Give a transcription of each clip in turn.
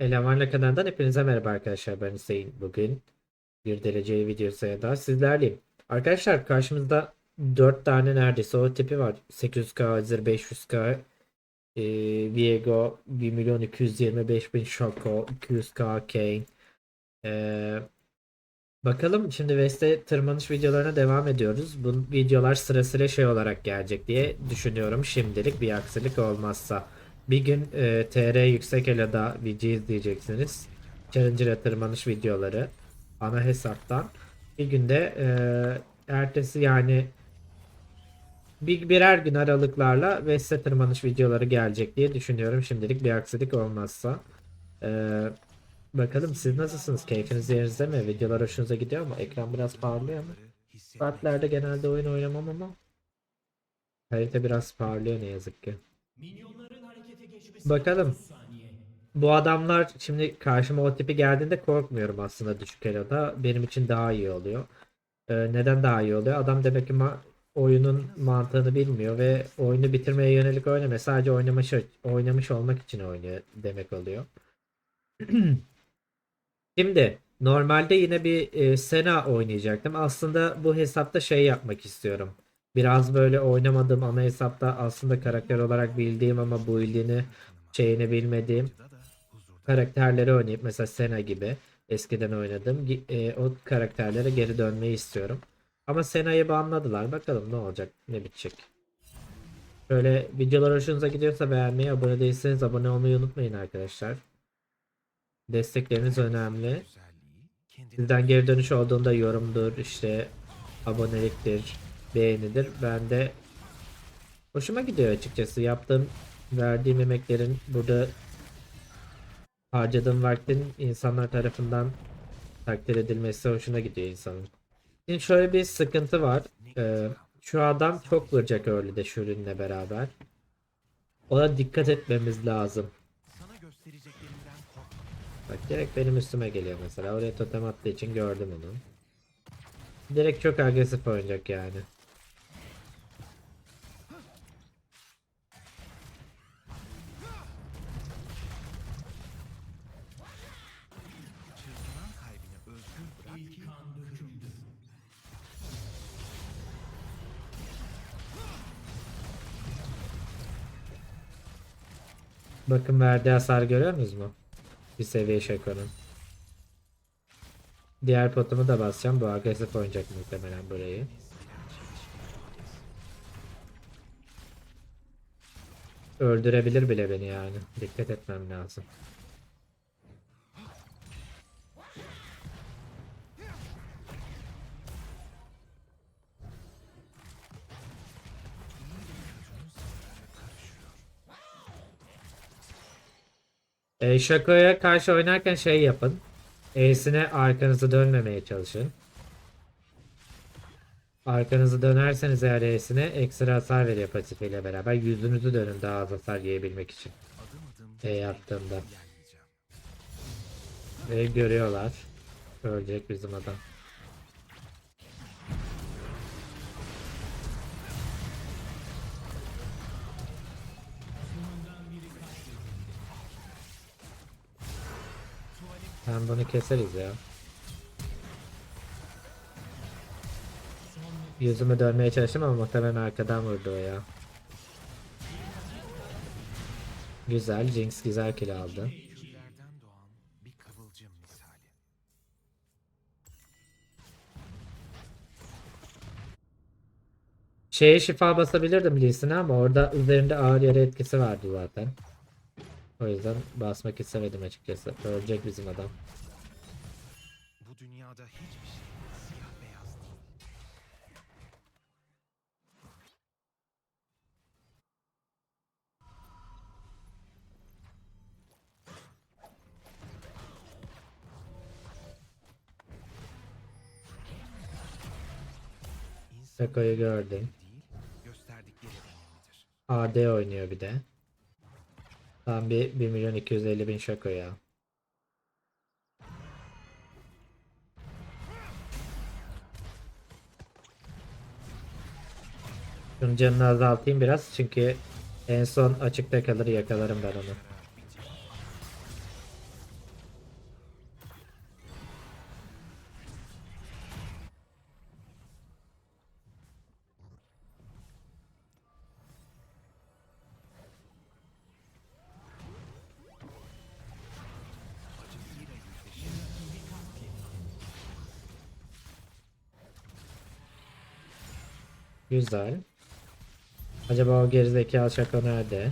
Elemanla kanalından hepinize merhaba arkadaşlar ben Hüseyin. Bugün bir dereceli videosuyla daha sizlerleyim. Arkadaşlar karşımızda 4 tane neredeyse o tipi var. 800k Azir, 500k e, Viego, 1 milyon 225 bin Shoko, 200k Kane. E, bakalım şimdi West'e tırmanış videolarına devam ediyoruz. Bu videolar sıra sıra şey olarak gelecek diye düşünüyorum şimdilik bir aksilik olmazsa. Bir gün e, TR yüksek elada video izleyeceksiniz. Challenger'a tırmanış videoları ana hesaptan. Bir günde e, ertesi yani bir birer gün aralıklarla Veste tırmanış videoları gelecek diye düşünüyorum. Şimdilik bir aksilik olmazsa. E, bakalım siz nasılsınız? Keyfiniz yerinizde mi? Videolar hoşunuza gidiyor mu? Ekran biraz parlıyor mu? Saatlerde genelde oyun oynamam ama harita biraz parlıyor ne yazık ki. Bakalım. Bu adamlar şimdi karşıma o tipi geldiğinde korkmuyorum aslında düşük eloda. Benim için daha iyi oluyor. Ee, neden daha iyi oluyor? Adam demek ki ma- oyunun mantığını bilmiyor ve oyunu bitirmeye yönelik oynamıyor. Sadece oynamış, oynamış olmak için oynuyor demek oluyor. Şimdi normalde yine bir e, Sena oynayacaktım. Aslında bu hesapta şey yapmak istiyorum. Biraz böyle oynamadığım ana hesapta aslında karakter olarak bildiğim ama bu ildiğini şeyini bilmediğim karakterleri oynayıp mesela Sena gibi eskiden oynadığım gi- e, o karakterlere geri dönmeyi istiyorum. Ama Sena'yı banladılar. Bakalım ne olacak, ne bitecek. Böyle videolar hoşunuza gidiyorsa beğenmeyi, abone değilseniz abone olmayı unutmayın arkadaşlar. Destekleriniz önemli. Sizden geri dönüş olduğunda yorumdur, işte aboneliktir, beğenidir. Ben de hoşuma gidiyor açıkçası. Yaptığım, verdiğim emeklerin burada harcadığım vaktin insanlar tarafından takdir edilmesi hoşuna gidiyor insanın. Şimdi şöyle bir sıkıntı var. Ee, şu adam çok vuracak öyle de Shuri'ninle beraber. Ona dikkat etmemiz lazım. Bak direkt benim üstüme geliyor mesela. Oraya totem attığı için gördüm onu. Direkt çok agresif oynayacak yani. Bakın verdiği hasar görüyor musunuz mu? Bir seviye Shaco'nun. Diğer potumu da basacağım. Bu agresif oynayacak muhtemelen burayı. Öldürebilir bile beni yani. Dikkat etmem lazım. E, Shaco'ya karşı oynarken şey yapın. E'sine arkanızı dönmemeye çalışın. Arkanızı dönerseniz eğer E'sine ekstra hasar veriyor pasifiyle beraber. Yüzünüzü dönün daha az hasar yiyebilmek için. E yaptığımda. Ve görüyorlar. Ölecek bizim adam. Ben bunu keseriz ya. Yüzümü dönmeye çalıştım ama muhtemelen arkadan vurdu o ya. Güzel. Jinx güzel kill aldı. Şeye şifa basabilirdim Lee'sine ama orada üzerinde ağır yara etkisi vardı zaten. O yüzden basmak istemedim açıkçası. Ölecek bizim adam. Bu dünyada hiçbir şey siyah beyaz değil. Shaco'yu gördüm. gösterdikleri önemlidir. AD oynuyor bir de. Tam bir 1 milyon 250 bin Shaco ya. Şunun canını azaltayım biraz çünkü en son açıkta kalır yakalarım ben onu. Güzel. Acaba o gerizekalı şaka nerede?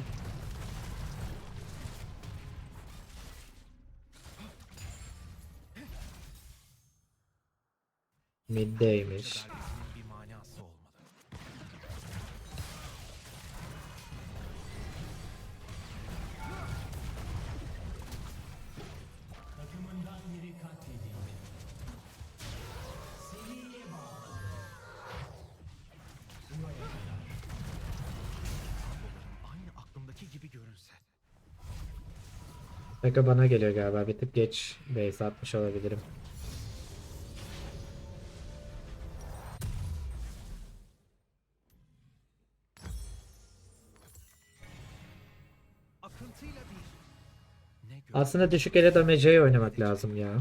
Şaka bana geliyor galiba. Bir tık geç base atmış olabilirim. Aslında düşük ele damage'yi oynamak lazım ya.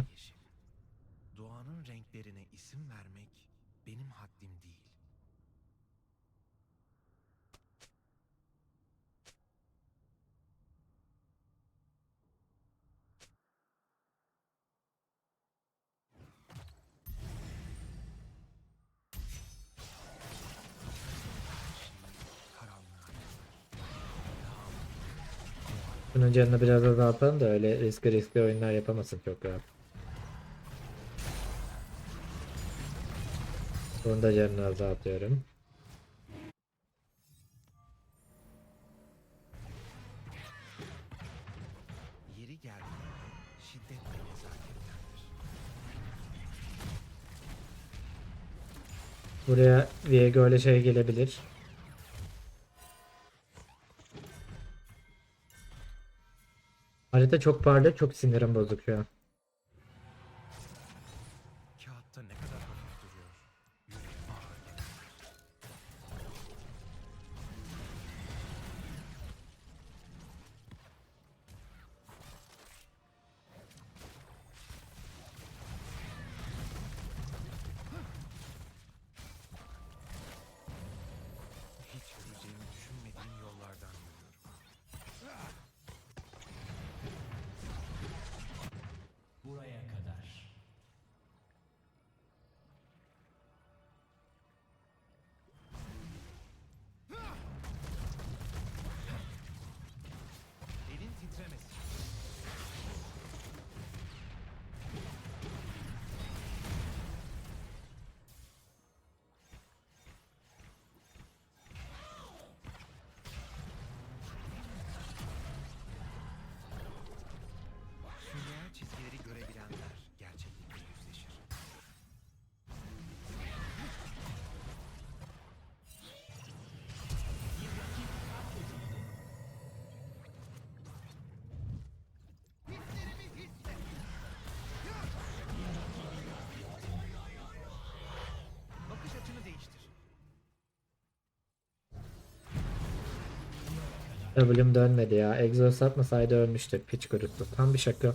Canını biraz azaltalım da öyle riskli riskli oyunlar yapamasın çok rahat. Bunun da canını azaltıyorum. Yeri geldi. Şiddetle nezaketlendir. Buraya Viego ile şey gelebilir. Harita çok parlıyor, çok sinirim bozuk şu an. W'm dönmedi ya. Exhaust atmasaydı ölmüştük. Piç kurusu. Tam bir şaka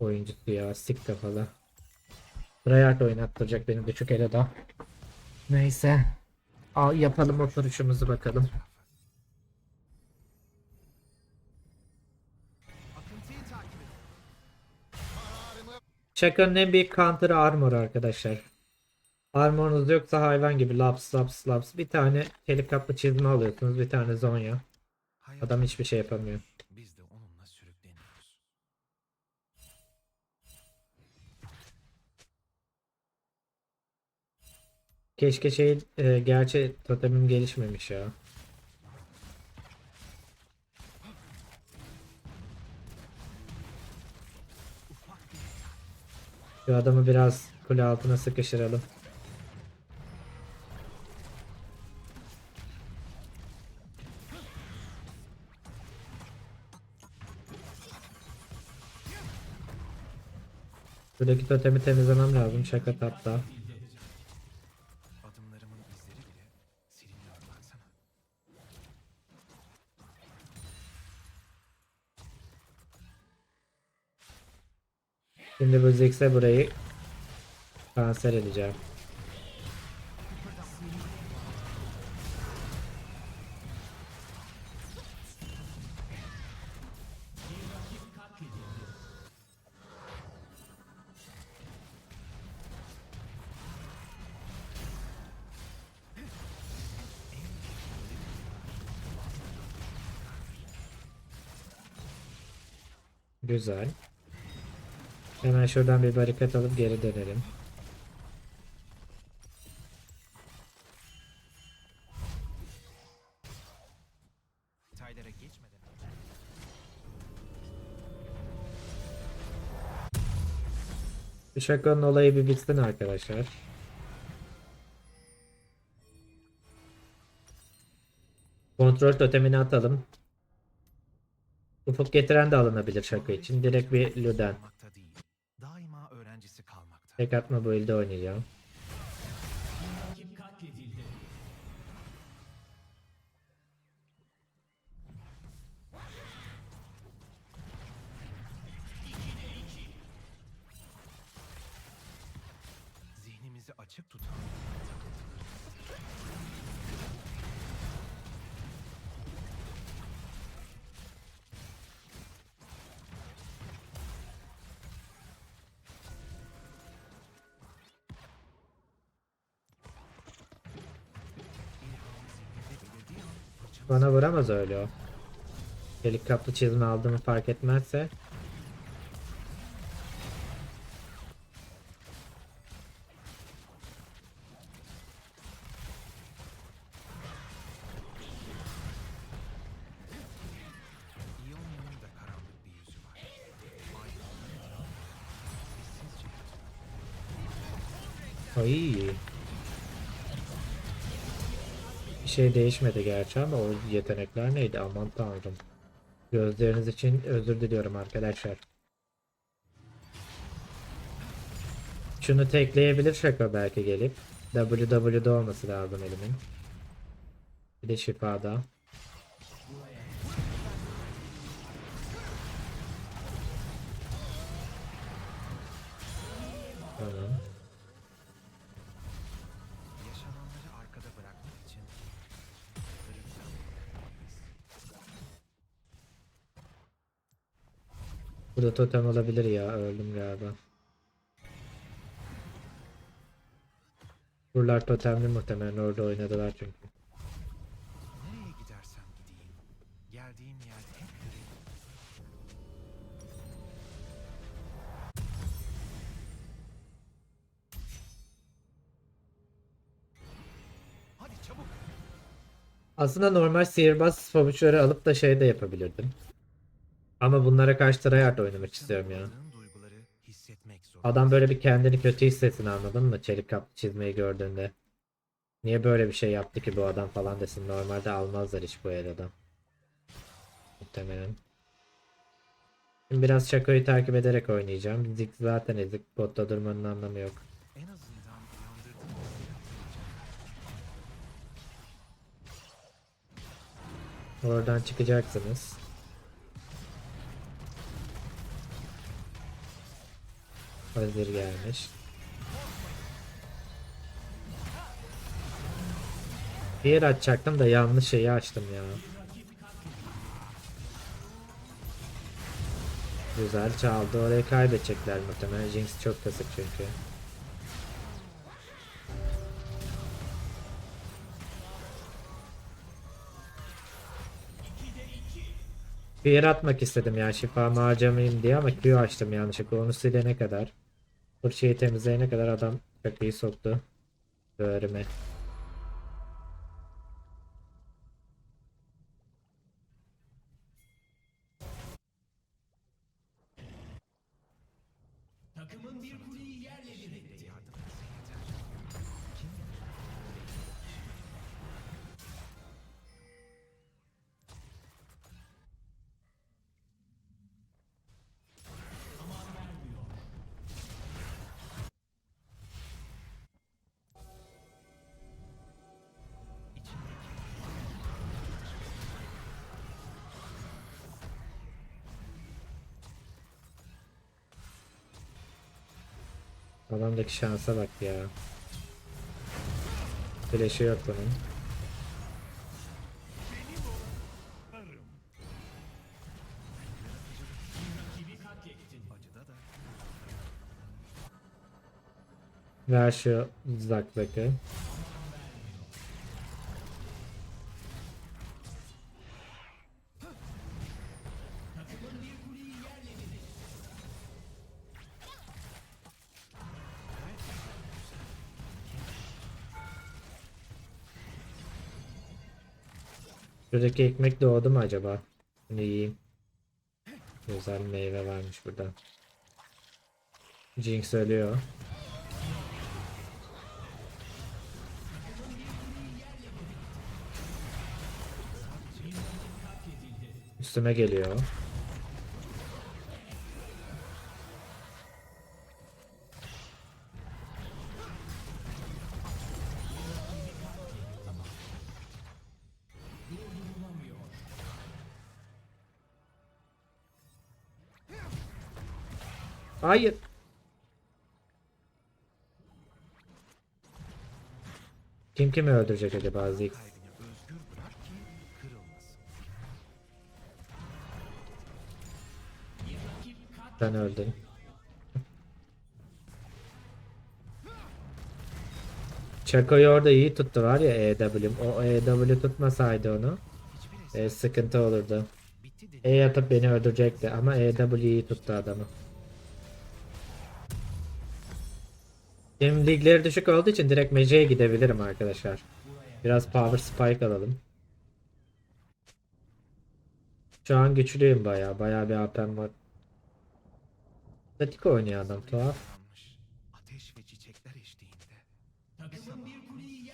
oyuncusu ya. Sik kafalı. Tryhard oynattıracak beni düşük ele da. Neyse. Al yapalım oturuşumuzu bakalım. Chaka'nın en büyük counter armor arkadaşlar. Armorunuz yoksa hayvan gibi laps laps laps. Bir tane helikopter çizme alıyorsunuz. Bir tane zonya. Adam hiçbir şey yapamıyor. biz de onunla sürükleniyoruz. Keşke şey e, gerçi totemim gelişmemiş ya. Şu adamı biraz kule altına sıkıştıralım. Buradaki totemi temizlemem lazım şaka baksana. Şimdi bu Ziggs'e burayı kanser edeceğim. Güzel. Hemen şuradan bir barikat alıp geri dönelim. Şakanın olayı bir bitsin arkadaşlar. Kontrol totemini atalım. Ufuk getiren de alınabilir şaka için. Direkt bir Luden. Tek atma bu elde oynayacağım. Vuramaz öyle o. Delik kaplı çizme aldığımı fark etmezse. İonya'nın Bir şey değişmedi gerçi ama o yetenekler neydi aman tanrım. Gözleriniz için özür diliyorum arkadaşlar. Şunu tekleyebilir şaka belki gelip. WW'de olması lazım elimin. Bir de şifada. Burada totem olabilir ya. Öldüm galiba. Buralar totemli muhtemelen orada oynadılar çünkü. Nereye gidersem gideyim, geldiğim yer hep görev. Hadi çabuk. Aslında normal sihirbaz pabuçları alıp da şey de yapabilirdim. Ama bunlara karşı tryhard oynamak istiyorum ya. Adam böyle bir kendini kötü hissetsin anladın mı? Çelik kaplı çizmeyi gördüğünde. Niye böyle bir şey yaptı ki bu adam falan desin. Normalde almazlar hiç bu el adam. Muhtemelen. Şimdi biraz Şako'yu takip ederek oynayacağım. Zik zaten ezik. Botta durmanın anlamı yok. Oradan çıkacaksınız. Hazır gelmiş. Diğer açacaktım da yanlış şeyi açtım ya. Güzel çaldı. Orayı kaybedecekler muhtemelen. Jinx çok kasık çünkü. Bir atmak istedim ya şifamı harcamayayım diye ama Q açtım yanlışlıkla onu silene kadar. Fırçayı temizleyene kadar adam çok soktu. Böğrüme. Adamdaki şansa bak ya. Flash'ı yok bunun. Ver şu zaklakı. Şuradaki ekmek doğdu mu acaba? Bunu yiyeyim. Güzel meyve varmış burada. Jinx ölüyor. Üstüme geliyor. Hayır. Kim kimi öldürecek acaba Ziggs? Sen öldün. Chaco'yu orada iyi tuttu var ya EW. O EW tutmasaydı onu e, sıkıntı olurdu. E atıp beni öldürecekti ama EW iyi tuttu adamı. Benim ligleri düşük olduğu için direkt Mage'ye gidebilirim arkadaşlar. Biraz power spike alalım. Şu an güçlüyüm baya. Baya bir AP'm var. Statik oynuyor adam tuhaf.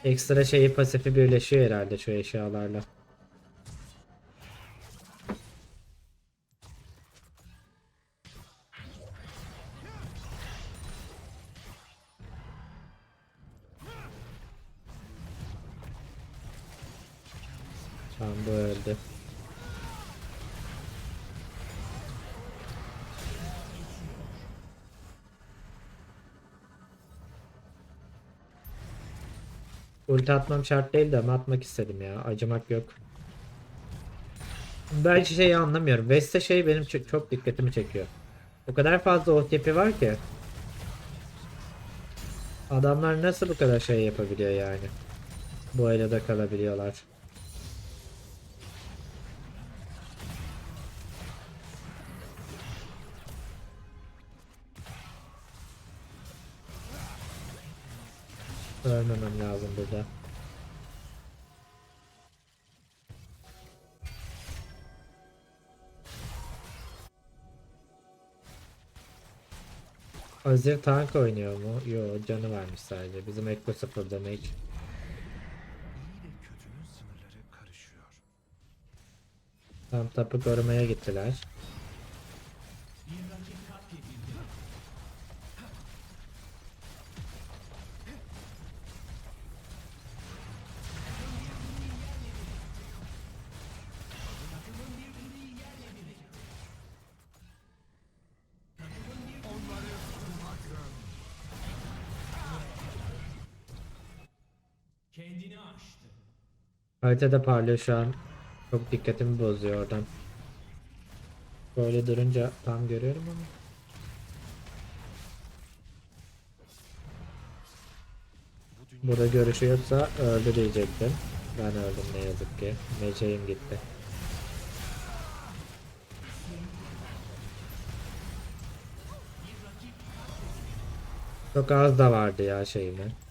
Ekstra şeyi pasifi birleşiyor herhalde şu eşyalarla. Ulti atmam şart değil de ama atmak istedim ya. Acımak yok. Ben şeyi anlamıyorum. Veste şey benim çok, dikkatimi çekiyor. O kadar fazla o tipi var ki. Adamlar nasıl bu kadar şey yapabiliyor yani? Bu arada kalabiliyorlar. Ölmemem lazım burada. Azir tank oynuyor mu? Yo canı varmış sadece. Bizim Ekko 0 damage. Tam tapı korumaya gittiler. Haritada parlıyor şu an. Çok dikkatimi bozuyor oradan. Böyle durunca tam görüyorum ama. Burada görüşüyorsa öldü diyecektim. Ben öldüm ne yazık ki. Meceğim gitti. Çok az da vardı ya şeyime.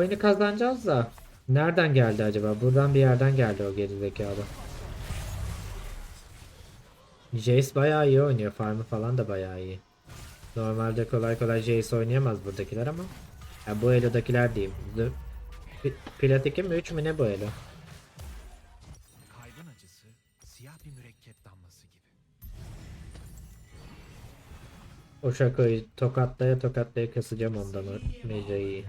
Oyunu kazanacağız da. Nereden geldi acaba? Buradan bir yerden geldi o gerizekalı. Jace bayağı iyi oynuyor. Farmı falan da bayağı iyi. Normalde kolay kolay Jace oynayamaz buradakiler ama. Ya bu elo'dakiler diyeyim. P- Plat 2 mi 3 mü ne bu elo? kaybın acısı siyah bir mürekkep damlası gibi. O şakayı tokatlaya tokatlaya kasacağım ondan o mecayı.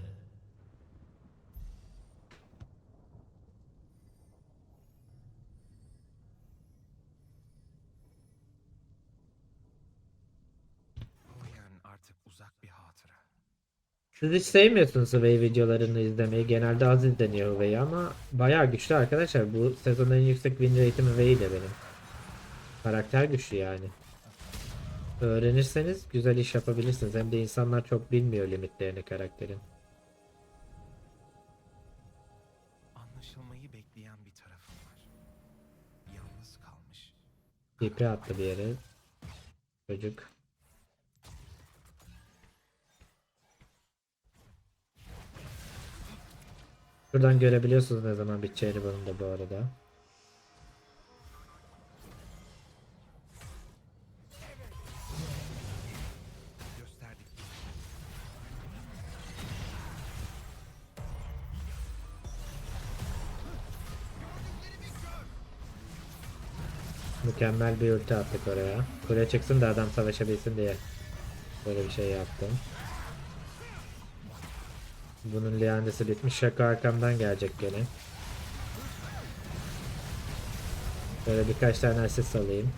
Ruhen artık uzak bir hatıra. Siz hiç sevmiyorsunuz Sway videolarını izlemeyi. Genelde az izleniyor Sway ama bayağı güçlü arkadaşlar. Bu sezonun en yüksek win rate'im Sway de benim. Karakter güçlü yani. Öğrenirseniz güzel iş yapabilirsiniz. Hem de insanlar çok bilmiyor limitlerini karakterin. Anlaşılmayı bekleyen bir tarafım var. Yalnız kalmış. TP attı bir yere. Çocuk. Şuradan görebiliyorsunuz ne zaman biteceğini da bu arada. Mükemmel bir ulti attık oraya. Kule çıksın da adam savaşabilsin diye. Böyle bir şey yaptım. Bunun liandesi bitmiş. Şaka arkamdan gelecek gene. Böyle birkaç tane asist alayım.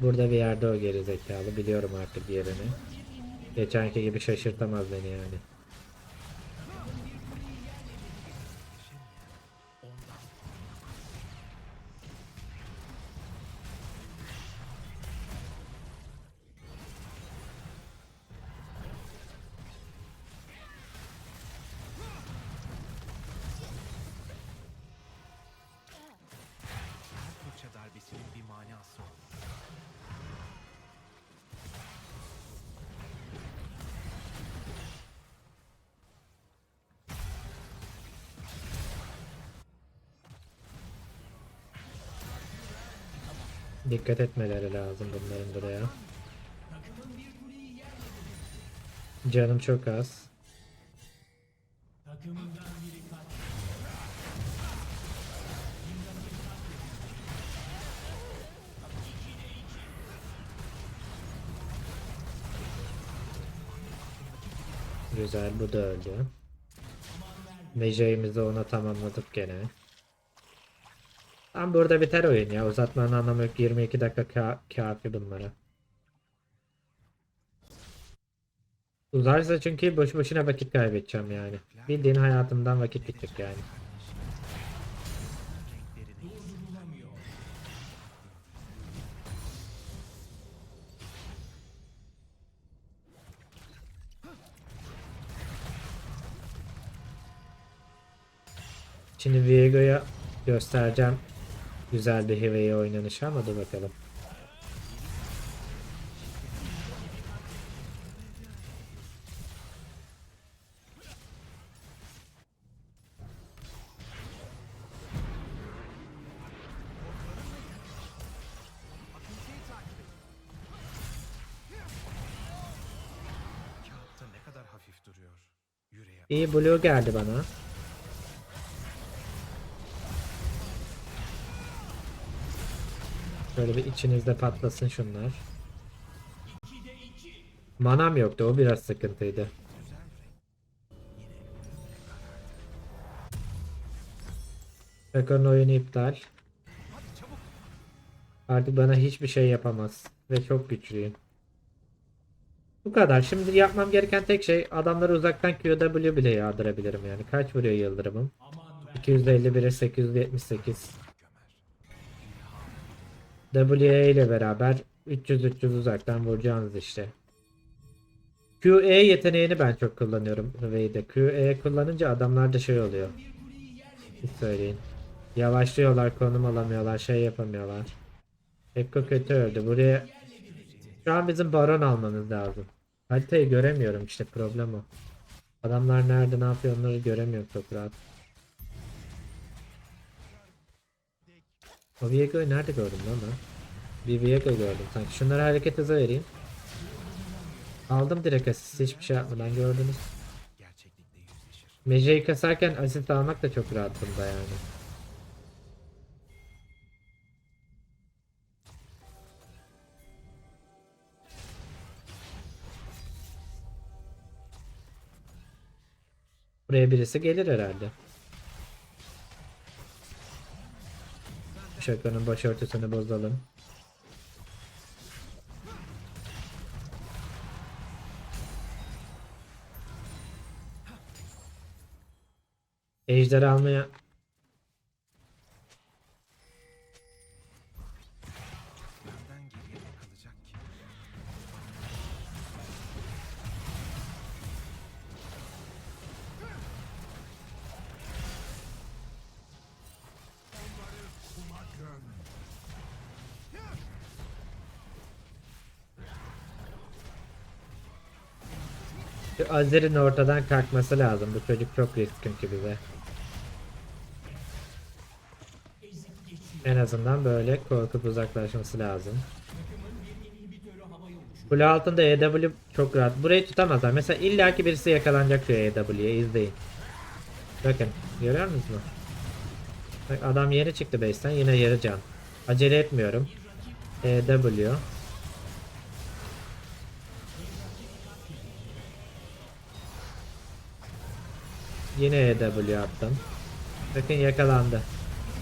Burada bir yerde o geri zekalı. Biliyorum artık yerini. Geçenki gibi şaşırtamaz beni yani. Dikkat etmeleri lazım bunların buraya. Canım çok az. Güzel bu da öldü. Mecayimizi ona tamamladık gene. Tam burada biter oyun ya. Uzatmanın anlamı yok. 22 dakika ka- kafi bunlara. Uzarsa çünkü boş boşuna vakit kaybedeceğim yani. Bildiğin hayatımdan vakit gidecek yani. Şimdi Viego'ya göstereceğim güzel bir heavy oynanışı ama dur bakalım. kağıtta ne kadar hafif duruyor. Yüreğe İyi blue geldi bana. Şöyle bir içinizde patlasın şunlar. Manam yoktu o biraz sıkıntıydı. Rekor'un oyunu iptal. Artık bana hiçbir şey yapamaz. Ve çok güçlüyüm. Bu kadar. Şimdi yapmam gereken tek şey adamları uzaktan QW bile yağdırabilirim yani. Kaç vuruyor yıldırımım? 251'e 878. WE ile beraber 300-300 uzaktan vuracağınız işte. QE yeteneğini ben çok kullanıyorum Hüvey'de. QE kullanınca adamlar da şey oluyor. Siz söyleyin. Yavaşlıyorlar, konum alamıyorlar, şey yapamıyorlar. Ekko kötü öldü. Buraya şu an bizim baron almamız lazım. Haritayı göremiyorum işte problem o. Adamlar nerede ne yapıyor onları göremiyorum çok rahat. O Viego'yu nerede gördüm lan ben? Bir Viego gördüm sanki. Şunlara hareket hızı vereyim. Aldım direkt asist hiçbir şey yapmadan gördünüz. Mece'yi kasarken asist almak da çok rahat bunda yani. Buraya birisi gelir herhalde. Şakanın başörtüsünü bozalım. Ejder almaya Azir'in ortadan kalkması lazım. Bu çocuk çok risk çünkü bize. En azından böyle korkup uzaklaşması lazım. Kule altında EW çok rahat. Burayı tutamazlar. Mesela illaki birisi yakalanacak şu EW'ye izleyin. Bakın görüyor musunuz? Bak adam yeni çıktı base'ten yine yarı can. Acele etmiyorum. EW. Yine EW attım. Bakın yakalandı.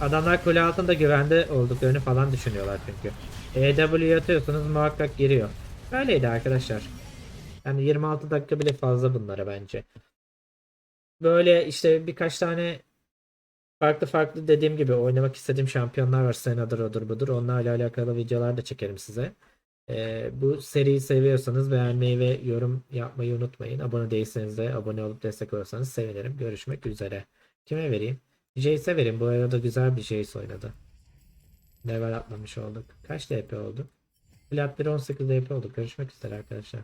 Adamlar kule altında güvende olduklarını falan düşünüyorlar çünkü. EW atıyorsunuz muhakkak giriyor. Öyleydi arkadaşlar. Yani 26 dakika bile fazla bunlara bence. Böyle işte birkaç tane farklı farklı dediğim gibi oynamak istediğim şampiyonlar var. Senadır odur budur. Onlarla alakalı videolar da çekerim size. Ee, bu seriyi seviyorsanız beğenmeyi ve yorum yapmayı unutmayın. Abone değilseniz de abone olup destek olursanız sevinirim. Görüşmek üzere. Kime vereyim? Jace'e vereyim. Bu arada güzel bir Jace oynadı. Level atlamış olduk. Kaç DP olduk? Plat 1 18 DP olduk. Görüşmek üzere arkadaşlar.